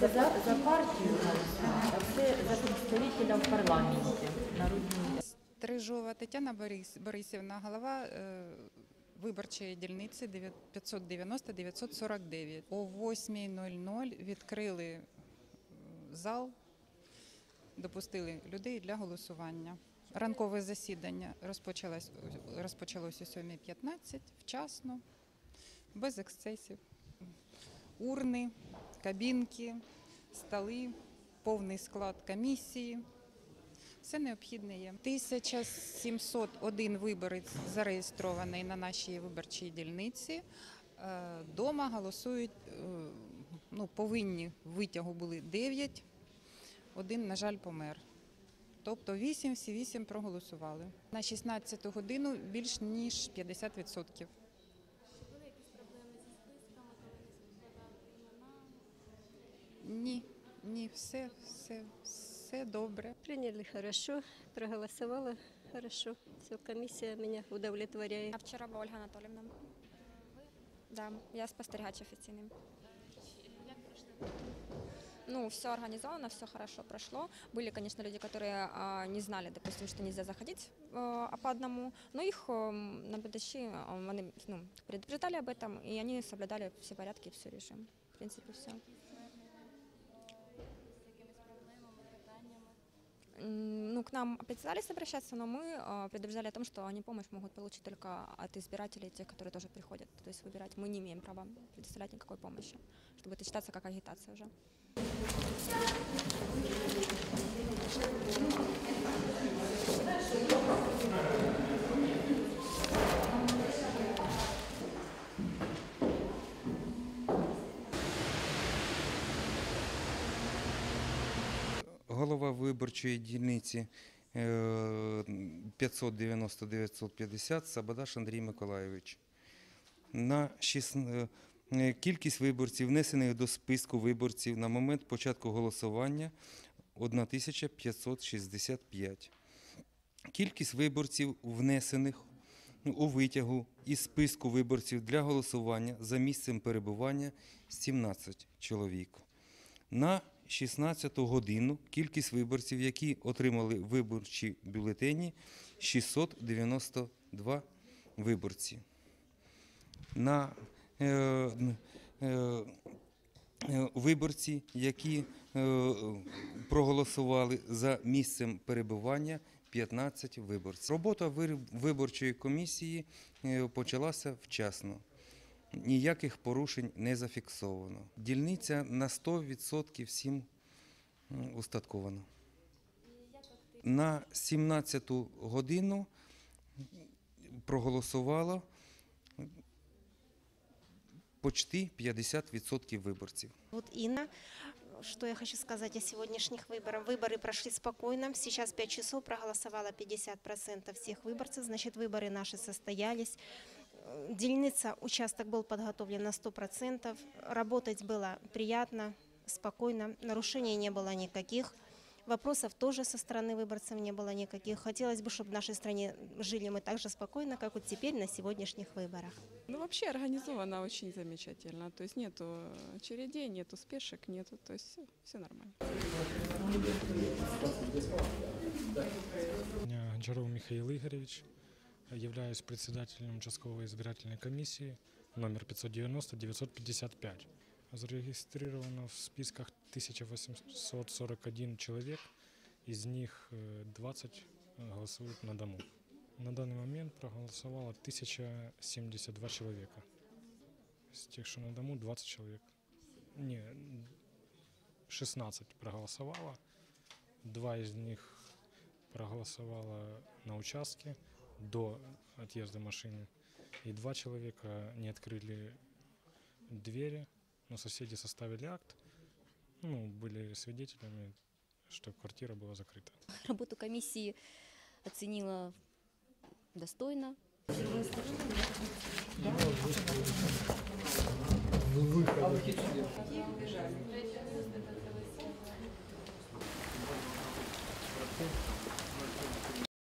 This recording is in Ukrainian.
За, партію, а все за представителя в парламенті. Стрижова Тетяна Борис, Борисівна, голова е, виборчої дільниці 590-949. О 8.00 відкрили зал, допустили людей для голосування. Ранкове засідання розпочалось, розпочалось о 7.15, вчасно, без ексцесів. Урни, кабінки, столи, повний склад комісії. Все необхідне є. 1701 виборець зареєстрований на нашій виборчій дільниці. Е, Дома голосують, е, ну, повинні витягу були 9, один, на жаль, помер. Тобто 8, всі 8 проголосували. На 16 годину більш ніж 50%. Були якісь проблеми зі списками, коли не співпадали імена? Ні, ні, все, все, все добре. Приняли хорошо, проголосовала хорошо. Все, комиссия меня удовлетворяет. А вчора була Ольга Анатолівна. Да, я спостерігач офіційний. Ну, все организовано, все хорошо прошло. Были, конечно, люди, которые а, не знали, допустим, что нельзя заходить а, по одному, но их а, наблюдачи а, они, ну, предупреждали об этом, и они соблюдали все порядки и все режим. В принципе, все. Нам пытались обращаться, но мы а, предупреждали о том, что они помощь могут получить только от избирателей, тех, которые тоже приходят. То есть выбирать мы не имеем права предоставлять никакой помощи, чтобы это считаться как агитация уже. Голова виборчої дільниці е, 590-950 Сабадаш Андрій Миколайович. На шість- е, кількість виборців, внесених до списку виборців на момент початку голосування 1565. Кількість виборців, внесених у витягу із списку виборців для голосування за місцем перебування 17 чоловік. На 16 годину кількість виборців, які отримали виборчі бюлетені, 692 виборці. На е, е, е, виборці, які е, проголосували за місцем перебування 15 виборців. Робота виборчої комісії е, почалася вчасно Ніяких порушень не зафіксовано. Дільниця на 100% всім м, устаткована. На 17 годину проголосувало почти 50% виборців. Вот Инна, что я хочу сказать о сегодняшних выборах. Выборы прошли спокойно. Сейчас 5 часов проголосовало 50% всех выборцев. Значит, выборы наши состоялись. Дельница, участок был подготовлен на 100%. Работать было приятно, спокойно. Нарушений не было никаких. Вопросов тоже со стороны выборцев не было никаких. Хотелось бы, чтобы в нашей стране жили мы так же спокойно, как вот теперь на сегодняшних выборах. Ну, вообще организовано очень замечательно. То есть нету очередей, нету спешек, нету, то есть все, все нормально. Меня Гончаров Михаил Игоревич. Являюсь председателем участковой избирательной комиссии номер 590-955. Зарегистрировано в списках 1841 человек, из них э, 20 голосуют на дому. На данный момент проголосовало 1072 человека. Из тех, что на дому, 20 человек. Не, 16 проголосовало, два из них проголосовало на участке до отъезда машины. И два человека не открыли двери, но соседи составили акт. Ну, были свидетелями, что квартира была закрыта. Работу комиссии оценила достойно.